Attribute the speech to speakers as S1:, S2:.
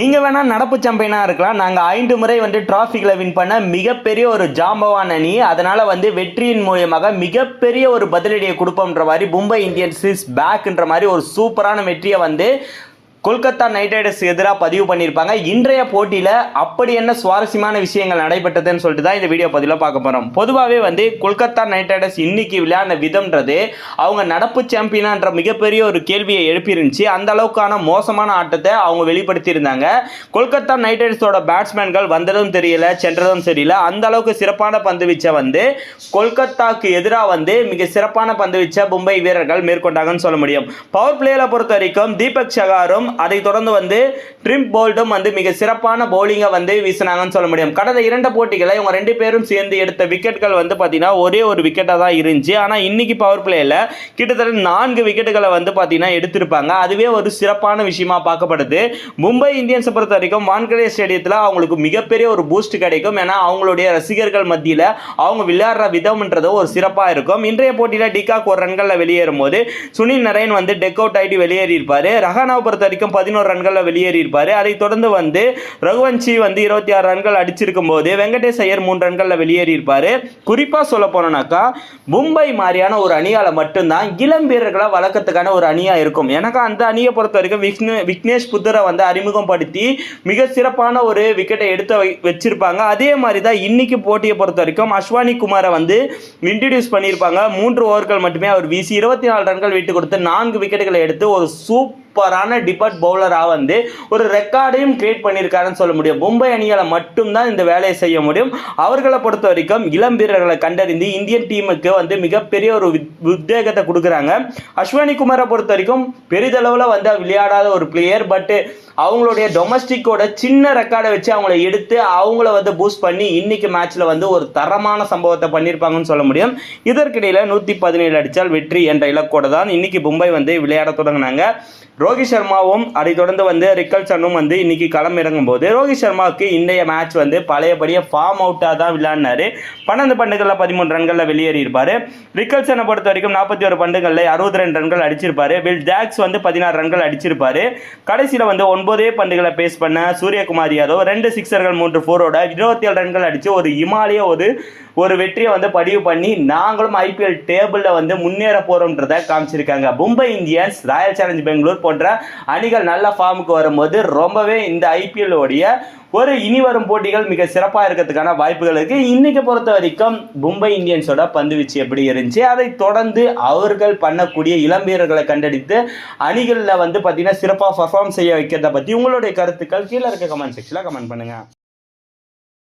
S1: நீங்கள் வேணால் நடப்பு சாம்பியனாக இருக்கலாம். நாங்கள் ஐந்து முறை வந்து டிராஃபிக்ல வின் பண்ண மிகப்பெரிய ஒரு ஜாம்பவான் அணி. அதனால் வந்து வெற்றியின் மூலியமாக மிகப்பெரிய ஒரு பதிலடியை கொடுப்போம்ன்ற மாதிரி மும்பை இந்தியன்ஸ் இஸ் பேக்ன்ற மாதிரி ஒரு சூப்பரான வெற்றியை வந்து கொல்கத்தா நைட் ரைடர்ஸ் எதிராக பதிவு பண்ணியிருப்பாங்க. இன்றைய போட்டியில் அப்படி என்ன சுவாரஸ்யமான விஷயங்கள் நடைபெற்றதுன்னு சொல்லிட்டு தான் இந்த வீடியோ பதிவில் பார்க்க போகிறோம் பொதுவாகவே வந்து கொல்கத்தா நைட் ரைடர்ஸ் இன்னைக்கு விளையாடின விதம்ன்றது அவங்க நடப்பு சாம்பியனான்ற மிகப்பெரிய ஒரு கேள்வியை எழுப்பியிருந்துச்சு. அந்த அளவுக்கான மோசமான ஆட்டத்தை அவங்க வெளிப்படுத்தியிருந்தாங்க. கொல்கத்தா நைட் ரைடர்ஸோட பேட்ஸ்மேன்கள் வந்ததும் தெரியல சென்றதும் தெரியல. அந்த அளவுக்கு சிறப்பான பந்து வீச்சை வந்து கொல்கத்தாக்கு எதிராக வந்து மிக சிறப்பான பந்து வீச்சை மும்பை வீரர்கள் மேற்கொண்டாங்கன்னு சொல்ல முடியும். பவர் பிளேயில் பொறுத்த வரைக்கும் தீபக் சகாரும் அதை தொடர்ந்து வந்து ட்ரிம் போல்டும் வந்து மிக சிறப்பான பவுலிங்கை வந்து வீசினாங்கன்னு சொல்ல முடியும். கடந்த இரண்டு போட்டிகளை இவங்க ரெண்டு பேரும் சேர்ந்து எடுத்த விக்கெட்கள் வந்து பார்த்தீங்கன்னா ஒரே ஒரு விக்கெட்டாக தான் இருந்துச்சு. ஆனால் இன்னைக்கு பவர் பிளேயில் கிட்டத்தட்ட நான்கு விக்கெட்டுகளை வந்து பார்த்தீங்கன்னா எடுத்திருப்பாங்க. அதுவே ஒரு சிறப்பான விஷயமா பார்க்கப்படுது. மும்பை இந்தியன்ஸை பொறுத்த வரைக்கும் வான்கடே ஸ்டேடியத்தில் அவங்களுக்கு மிகப்பெரிய ஒரு பூஸ்ட் கிடைக்கும். ஏன்னா அவங்களுடைய ரசிகர்கள் மத்தியில் அவங்க விளையாடுற விதம்ன்றது ஒரு சிறப்பாக இருக்கும். இன்றைய போட்டியில் டிகாக் ஒரு ரன்களில் வெளியேறும் போது சுனில் நரேன் வந்து டெக் அவுட் ஆகிட்டு வெளியேறியிருப்பார். ரஹானாவை பொறுத்த வரைக்கும் பதினோரு ரன்களில் வெளியேறி அதைத் தொடர்ந்து வந்து ரகுவன்சி வந்து இருபத்தி ஆறு ரன்கள் அடிச்சிருக்கும் போது வெங்கடேஷ் ஐயர் மூன்று ரன்களில் வெளியேறியிருப்பார். குறிப்பாக சொல்ல போனோம்னாக்கா மும்பை மாதிரியான ஒரு அணியால் மட்டும்தான் இளம் வீரர்களை வளர்க்கறதுக்கான ஒரு அணியாக இருக்கும். எனக்கு அந்த அணியை பொறுத்த வரைக்கும் விக்னே விக்னேஷ் புத்தரை வந்து அறிமுகப்படுத்தி மிக சிறப்பான ஒரு விக்கெட்டை எடுத்து வை வச்சிருப்பாங்க. அதே மாதிரி தான் இன்னைக்கு போட்டியை பொறுத்த வரைக்கும் அஸ்வானி குமாரை வந்து இன்ட்ரடியூஸ் பண்ணியிருப்பாங்க. மூன்று ஓவர்கள் மட்டுமே அவர் வீசி இருபத்தி நாலு ரன்கள் விட்டு கொடுத்து நான்கு விக்கெட்டுகளை எடுத்து ஒரு சூப் சூப்பரான டிபட் பவுலராக வந்து ஒரு ரெக்கார்டையும் கிரியேட் பண்ணியிருக்காருன்னு சொல்ல முடியும். மும்பை அணியால் மட்டும்தான் இந்த வேலையை செய்ய முடியும். அவர்களை பொறுத்த வரைக்கும் இளம் வீரர்களை கண்டறிந்து இந்தியன் டீமுக்கு வந்து மிகப்பெரிய ஒரு உத்வேகத்தை கொடுக்குறாங்க. அஸ்வினி குமாரை பொறுத்த வரைக்கும் பெரிதளவில் வந்து விளையாடாத ஒரு பிளேயர் பட்டு அவங்களுடைய டொமஸ்டிக்கோட சின்ன ரெக்கார்டை வச்சு அவங்கள எடுத்து அவங்கள வந்து பூஸ்ட் பண்ணி இன்னைக்கு மேட்ச்ல வந்து ஒரு தரமான சம்பவத்தை பண்ணியிருப்பாங்கன்னு சொல்ல முடியும். இதற்கிடையில் நூற்றி பதினேழு அடித்தால் வெற்றி என்ற இலக்கோட தான் இன்னைக்கு மும்பை வந்து விளையாட தொடங்கினாங்க. ரோஹித் சர்மாவும் அதை தொடர்ந்து வந்து ரிக்கல்சனும் வந்து இன்னைக்கு களமிறங்கும் போது ரோஹித் சர்மாவுக்கு இன்றைய மேட்ச் வந்து பழையபடியே ஃபார்ம் அவுட்டாக தான் விளையாடினாரு. பன்னெண்டு பந்துகளில் பதிமூணு ரன்களில் வெளியேறி இருப்பார் ரிக்கல்சனை பொறுத்த வரைக்கும் நாற்பத்தி ஒரு பந்துகளில் அறுபத்தி ரெண்டு ரன்கள் அடிச்சிருப்பாரு. வில் ஜாக்ஸ் வந்து பதினாறு ரன்கள் அடிச்சிருப்பாரு. கடைசியில் வந்து ஒன்பது பந்துகளை பேஸ் பண்ண சூரியகுமார் யாதவ் ரெண்டு சிக்ஸர்கள் மூன்று ஃபோரோட இருபத்தி ஏழு ரன்கள் அடித்து ஒரு இமாலய ஒரு ஒரு வெற்றியை வந்து பதிவு பண்ணி நாங்களும் ஐபிஎல் டேபிளில் வந்து முன்னேற போகிறோன்றதை காமிச்சிருக்காங்க. Mumbai Indians Royal Challenge Bangalore போன்ற அணிகள் நல்ல ஃபார்முக்கு வரும்போது ரொம்பவே இந்த ஐபிஎல்லோடைய ஒரு இனி வரும் போட்டிகள் மிக சிறப்பாக இருக்கிறதுக்கான வாய்ப்புகள் இருக்கு. இன்னைக்கு பொறுத்த வரைக்கும் மும்பை இந்தியன்ஸோட பந்து வீச்சு எப்படி இருந்துச்சு? அதை தொடர்ந்து அவர்கள் பண்ணக்கூடிய இளம் வீரர்களை கண்டடித்து அணிகளில் வந்து பார்த்தீங்கன்னா சிறப்பாக பர்ஃபார்ம் செய்ய வைக்கிறத பற்றி உங்களுடைய கருத்துக்கள் கீழே இருக்க கமெண்ட் செக்ஷனில் கமெண்ட் பண்ணுங்க.